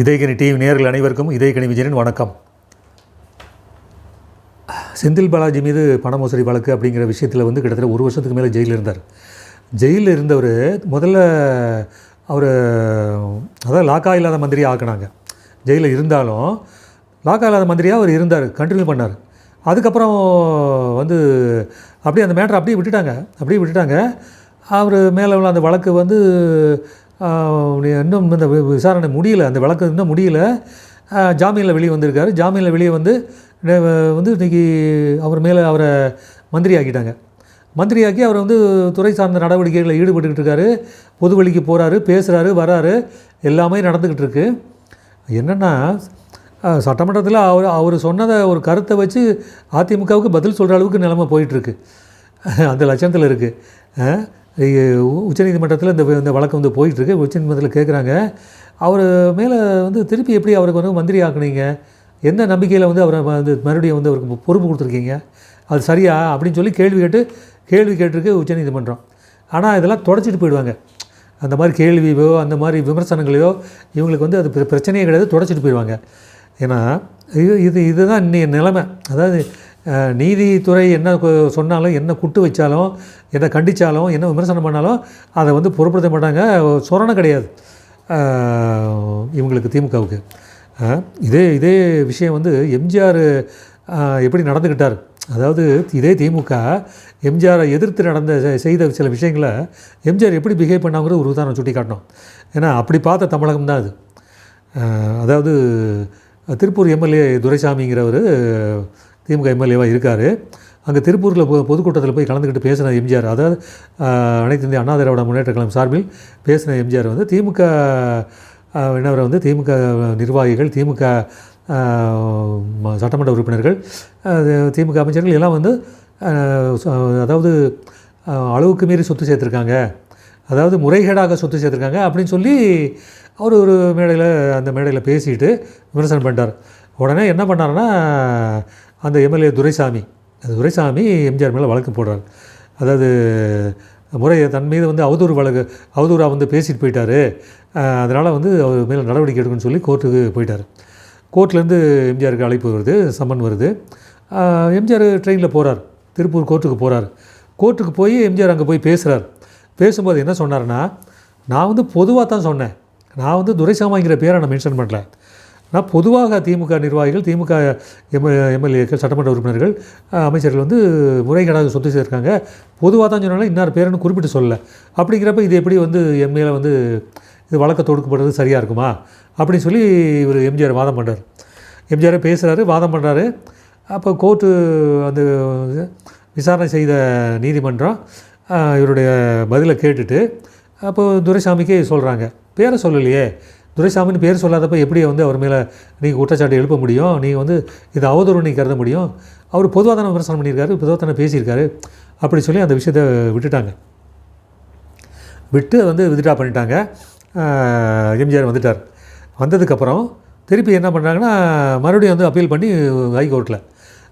இதயகனி TV நேர்கள் அனைவருக்கும் இதயகனி விஜயனின் வணக்கம். செந்தில் பாலாஜி மீது பண மோசடி வழக்கு அப்படிங்கிற விஷயத்தில் வந்து கிட்டத்தட்ட ஒரு வருஷத்துக்கு மேலே ஜெயிலில் இருந்தார். ஜெயிலில் இருந்தவர் முதல்ல அவர் அதாவது லாக்கா இல்லாத மந்திரி ஆக்குனாங்க. ஜெயிலில் இருந்தாலும் லாக்கா இல்லாத மந்திரியாக அவர் இருந்தார் கண்டினியூ பண்ணார். அதுக்கப்புறம் வந்து அப்படியே அந்த மேட்டரை அப்படியே விட்டுட்டாங்க அப்படியே விட்டுட்டாங்க. அவர் மேலே உள்ள அந்த வழக்கு வந்து இன்னும் இந்த வி- விசாரணை முடியல அந்த வழக்கு இன்னும் முடியல. ஜாமீனில் வெளியே வந்திருக்காரு. ஜாமீனில் வெளியே வந்து வந்து இன்றைக்கி அவர் மேலே அவரை மந்திரி ஆக்கிட்டாங்க மந்திரியாக்கி அவர் வந்து துறை சார்ந்த நடவடிக்கைகளில் ஈடுபட்டுக்கிட்டு இருக்காரு. பொது வழிக்கு போகிறாரு பேசுகிறாரு வராரு. எல்லாமே நடந்துக்கிட்டு இருக்குது என்னென்னா சட்டமன்றத்தில் அவர் அவர் சொன்னதை ஒரு கருத்தை வச்சு அதிமுகவுக்கு பதில் சொல்கிற அளவுக்கு நிலைமை போயிட்டுருக்கு. அந்த லட்சணத்தில் இருக்குது உச்சநீதிமன்றத்தில் இந்த இந்த வழக்கு வந்து போயிட்டுருக்கு. உச்சநீதிமன்றத்தில் கேட்குறாங்க அவர் மேலே வந்து திருப்பி எப்படி அவருக்கு வந்து மந்திரி ஆக்குனீங்க? எந்த நம்பிக்கையில் வந்து அவரை வந்து மறுபடியும் வந்து அவருக்கு பொறுப்பு கொடுத்துருக்கீங்க? அது சரியா? அப்படின்னு சொல்லி கேள்வி கேட்டு கேள்வி கேட்டிருக்கு உச்சநீதிமன்றம். ஆனால் இதெல்லாம் தொடச்சிட்டு போயிடுவாங்க. அந்த மாதிரி கேள்வியோ அந்த மாதிரி விமர்சனங்களையோ இவங்களுக்கு வந்து அது பிர- பிரச்சனையே கிடையாது தொடச்சிட்டு போயிடுவாங்க. ஏன்னா இது இது இதுதான் இன்னைய நிலைமை. அதாவது நீதித்துறை என்ன கொ- சொன்னாலும் என்ன குட்டு வச்சாலும் என்ன கண்டித்தாலும் என்ன விமர்சனம் பண்ணாலும் அதை வந்து பொருட்படுத்த மாட்டாங்க. சொரணம் கிடையாது. இவங்களுக்கு திமுகவுக்கு. இதே இதே விஷயம் வந்து எம்ஜிஆர் எப்படி நடந்துக்கிட்டார்? அதாவது இதே திமுக எம்ஜிஆரை எதிர்த்து நடந்த செய்த சில விஷயங்களை எம்ஜிஆர் எப்படி பிஹேவ் பண்ணாங்கிற ஒரு உதாரணம் சுட்டி காட்டணும் ஏன்னா அப்படி பார்த்த தமிழகம் தான் அது அதாவது திருப்பூர் எம்எல்ஏ துரைசாமிங்கிறவர் திமுக எம்எல்ஏவாக இருக்கார். அங்கே திருப்பூரில் பொ பொதுக்கூட்டத்தில் போய் கலந்துக்கிட்டு பேசின எம்ஜிஆர் அதாவது அனைத்து இந்திய அண்ணா திராவிட முன்னேற்ற கழகம் சார்பில் பேசின எம்ஜிஆர் வந்து திமுக என்னவரை வந்து திமுக நிர்வாகிகள் திமுக ம- சட்டமன்ற உறுப்பினர்கள் திமுக அமைச்சர்கள் எல்லாம் வந்து அதாவது அளவுக்கு மீறி சொத்து சேர்த்துருக்காங்க. அதாவது முறைகேடாக சொத்து சேர்த்துருக்காங்க அப்படின்னு சொல்லி அவர் ஒரு மேடையில் அந்த மேடையில் பேசிட்டு விமர்சனம் பண்ணிட்டார். உடனே என்ன பண்ணாருன்னா அந்த எம்எல்ஏ துரைசாமி அந்த துரைசாமி எம்ஜிஆர் மேலே வழக்கு போடுறார். அதாவது முறை தன் மீது வந்து அவதூறு வழக்கு அவதூறாக வந்து பேசிட்டு போயிட்டாரு. அதனால் வந்து அவர் மேலே நடவடிக்கை எடுக்கணும்னு சொல்லி கோர்ட்டுக்கு போயிட்டார். கோர்ட்லேருந்து எம்ஜிஆருக்கு அழைப்பு வருது சம்மன் வருது. எம்ஜிஆர் ட்ரெயினில் போகிறார் திருப்பூர் கோர்ட்டுக்கு போகிறார் கோர்ட்டுக்கு போய் எம்ஜிஆர் அங்கே போய் பேசுகிறார் பேசும்போது என்ன சொன்னார்னா நான் வந்து பொதுவாக தான் சொன்னேன். நான் வந்து துரைசாமிங்கிற பேரை நான் மென்ஷன் பண்ணல. நான் பொதுவாக திமுக நிர்வாகிகள் திமுக எம் எம்எல்ஏக்கள் சட்டமன்ற உறுப்பினர்கள் அமைச்சர்கள் வந்து முறைகேடாக சொத்து சேர்க்காங்க. பொதுவாக தான் சொன்னாலும் இன்னார் பேருன்னு குறிப்பிட்டு சொல்லலை. அப்படிங்கிறப்ப இது எப்படி வந்து என் வந்து இது வழக்க தொடுக்கப்படுறது சரியாக இருக்குமா? அப்படின்னு சொல்லி இவர் எம்ஜிஆர் வாதம் பண்ணுறார் எம்ஜிஆர் பேசுகிறாரு வாதம் பண்ணுறாரு அப்போ கோர்ட்டு அந்த விசாரணை செய்த நீதிமன்றம் இவருடைய பதிலை கேட்டுட்டு அப்போது துரைசாமிக்கே சொல்கிறாங்க பேரை சொல்லலையே. துரைசாமின்னு பேர் சொல்லாதப்ப எப்படி வந்து அவர் மேலே நீங்கள் குற்றச்சாட்டு எழுப்ப முடியும்? நீங்கள் வந்து இது அவதூறு நீ கருத முடியும்? அவர் பொதுவாக தானே விமர்சனம் பண்ணியிருக்காரு பொதுவாக தானே பேசியிருக்காரு அப்படி சொல்லி அந்த விஷயத்தை விட்டுட்டாங்க. விட்டு வந்து வித்ட்ரா பண்ணிட்டாங்க. எம்ஜிஆர் வந்துட்டார். வந்ததுக்கப்புறம் திருப்பி என்ன பண்ணுறாங்கன்னா மறுபடியும் வந்து அப்பீல் பண்ணி ஹைகோர்ட்டில்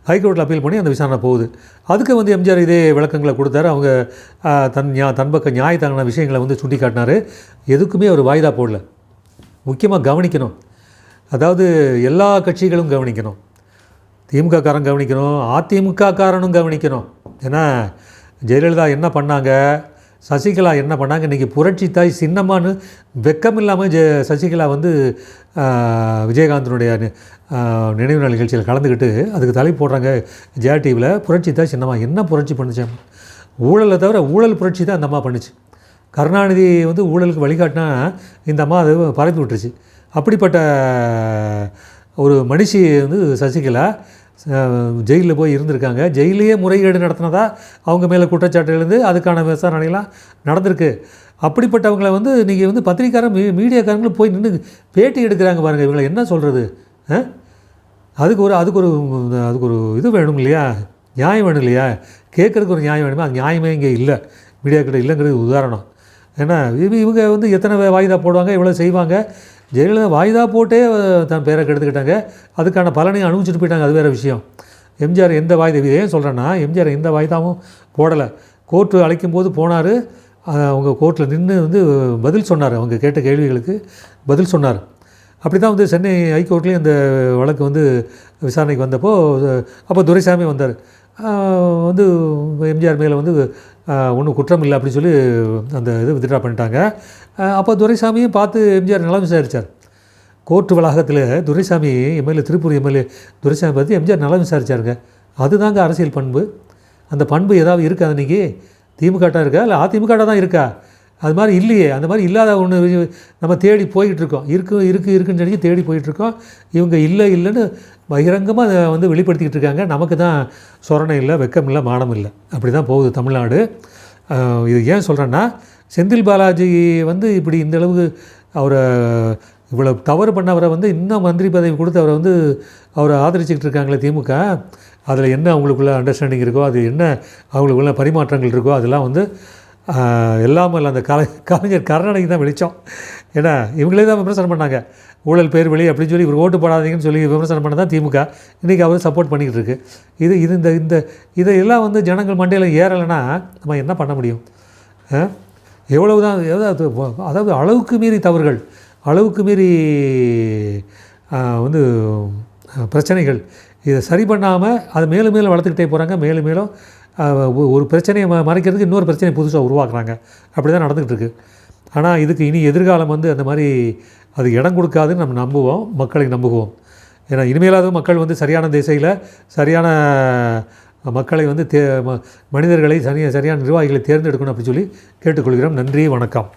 ஹைகோர்ட்டில் அப்பீல் பண்ணி அந்த விசாரணை போகுது. அதுக்கு வந்து எம்ஜிஆர் இதே விளக்கங்களை கொடுத்தாரு. அவங்க தன் ஞா தன் பக்கம் நியாயத்தான விஷயங்களை வந்து சுட்டி காட்டினார் எதுக்குமே அவர் வாய்தா போடல. முக்கியமாக கவனிக்கணும். அதாவது எல்லா கட்சிகளும் கவனிக்கணும். திமுக காரன் கவனிக்கணும். அதிமுக காரனும் கவனிக்கணும். ஏன்னா ஜெயலலிதா என்ன பண்ணாங்க? சசிகலா என்ன பண்ணாங்க? இன்றைக்கி புரட்சி தாய் சின்னம்மான்னு வெக்கம் இல்லாமல் ஜெ சசிகலா வந்து விஜயகாந்தனுடைய நினைவு நாள் நிகழ்ச்சியில் கலந்துக்கிட்டு அதுக்கு தலை போடுறாங்க ஜெயா டிவியில் புரட்சி தாய் சின்னம்மா என்ன புரட்சி பண்ணுச்சு? ஊழலை தவிர ஊழல் புரட்சி தான் அந்த அம்மா பண்ணுச்சு. கருணாநிதி வந்து ஊழலுக்கு வழிகாட்டினா இந்த அம்மா அது பரப்பி விட்டுருச்சு. அப்படிப்பட்ட ஒரு மனுஷி வந்து சசிகலா ஜெயிலில் போய் இருந்திருக்காங்க. ஜெயிலையே முறைகேடு நடத்தினதா அவங்க மேலே குற்றச்சாட்டு எழுந்து அதுக்கான விசாரணைலாம் நடந்திருக்கு. அப்படிப்பட்டவங்களை வந்து நீங்கள் வந்து பத்திரிக்காரன் மீ மீடியாக்காரங்களும் போய் நின்று பேட்டி எடுக்கிறாங்க பாருங்கள் இவங்களை என்ன சொல்கிறது அதுக்கு ஒரு அதுக்கு ஒரு அதுக்கு ஒரு இது வேணும் இல்லையா? நியாயம் வேணும் இல்லையா? கேட்குறதுக்கு ஒரு நியாயம் வேணுமா? அது நியாயமே இங்கே இல்லை. மீடியாக்கிட்ட இல்லைங்கிறது உதாரணம். ஏன்னா இவங்க வந்து எத்தனை வாய்தா போடுவாங்க? இவ்வளோ செய்வாங்க. ஜெயலலிதா வாய்தா போட்டே தன் பேரை கெடுத்துக்கிட்டாங்க. அதுக்கான பலனையும் அனுபவிச்சுட்டு போயிட்டாங்க அது வேறு விஷயம். எம்ஜிஆர் எந்த வாய்தா ஏன் சொல்கிறேன்னா எம்ஜிஆர் எந்த வாய்தாவும் போடலை. கோர்ட்டு அழைக்கும் போது போனார் அவங்க கோர்ட்டில் நின்று வந்து பதில் சொன்னார் அவங்க கேட்ட கேள்விகளுக்கு பதில் சொன்னார். அப்படி தான் வந்து சென்னை ஹைகோர்ட்லேயும் இந்த வழக்கு வந்து விசாரணைக்கு வந்தப்போ அப்போ துரைசாமி வந்தார். வந்து எம்ஜிஆர் மேலே வந்து ஒன்றும் குற்றம் இல்லை அப்படின்னு சொல்லி அந்த இது வித்ட்ரா பண்ணிட்டாங்க. அப்போ துரைசாமியும் பார்த்து எம்ஜிஆர் நலம் விசாரித்தார் கோர்ட்டு வளாகத்தில் துரைசாமி எம்எல்ஏ திருப்பூர் எம்எல்ஏ துரைசாமி பார்த்து எம்ஜிஆர் நலம் விசாரிச்சாருங்க. அதுதாங்க அரசியல் பண்பு. அந்த பண்பு ஏதாவது இருக்கா அன்றைக்கி திமுகட்டாக இருக்கா? இல்லை அதிமுகட்டாக தான் இருக்கா? அது மாதிரி இல்லையே. அந்த மாதிரி இல்லாத ஒன்று நம்ம தேடி போய்கிட்டு இருக்கோம். இருக்கு இருக்குது இருக்குன்னு சொல்லி தேடி போயிட்டுருக்கோம் இவங்க இல்லை இல்லைன்னு பகிரங்கமாக அதை வந்து வெளிப்படுத்திக்கிட்டு இருக்காங்க. நமக்கு தான் சொரணை இல்லை வெக்கம் இல்லை மானம் இல்லை. அப்படி தான் போகுது தமிழ்நாடு. இது ஏன் சொல்கிறேன்னா செந்தில் பாலாஜி வந்து இப்படி இந்த அளவுக்கு அவரை இவ்வளோ தவறு பண்ணவரை வந்து இன்னும் மந்திரி பதவி கொடுத்து அவரை வந்து அவரை ஆதரிச்சுக்கிட்டு இருக்காங்களே திமுக. அதில் என்ன அவங்களுக்குள்ள அண்டர்ஸ்டாண்டிங் இருக்கோ அது என்ன அவங்களுக்குள்ள பரிமாற்றங்கள் இருக்கோ அதெல்லாம் வந்து ஆஹ், இல்லை அந்த கலை கலைஞர் கருணாநிதி தான் வெளிச்சம். ஏன்னா இவங்களே தான் விமர்சனம் பண்ணாங்க. ஊழல் பேர் வழி அப்படின்னு சொல்லி இவர் ஓட்டு போடாதீங்கன்னு சொல்லி விமர்சனம் பண்ண தான் திமுக. இன்றைக்கி அவர் சப்போர்ட் பண்ணிக்கிட்டு இருக்கு. இது இது இந்த இந்த இதையெல்லாம் வந்து ஜனங்கள் மண்டையில் ஏறலைன்னா நம்ம என்ன பண்ண முடியும்? ஆ? எவ்வளவு தான் அதாவது அதாவது அளவுக்கு மீறி தவறுகள் அளவுக்கு மீறி வந்து பிரச்சனைகள் இதை சரி பண்ணாமல் அதை மேலும் மேலும் வளர்த்துக்கிட்டே போகிறாங்க மேலும் மேலும் ஒரு பிரச்சனையை மறைக்கிறதுக்கு இன்னொரு பிரச்சனையை புதுசாக உருவாக்குறாங்க. அப்படி தான் நடந்துக்கிட்டு ஆனால் இதுக்கு இனி எதிர்காலம் வந்து அந்த மாதிரி அது இடம் கொடுக்காதுன்னு நம்ம நம்புவோம் மக்களை நம்புவோம். ஏன்னா இனிமேலாவது மக்கள் வந்து சரியான திசையில் சரியான மக்களை வந்து தே ம- மனிதர்களை சரியான சரியான நிர்வாகிகளை தேர்ந்தெடுக்கணும் அப்படின்னு சொல்லி கேட்டுக்கொள்கிறோம். நன்றி வணக்கம்.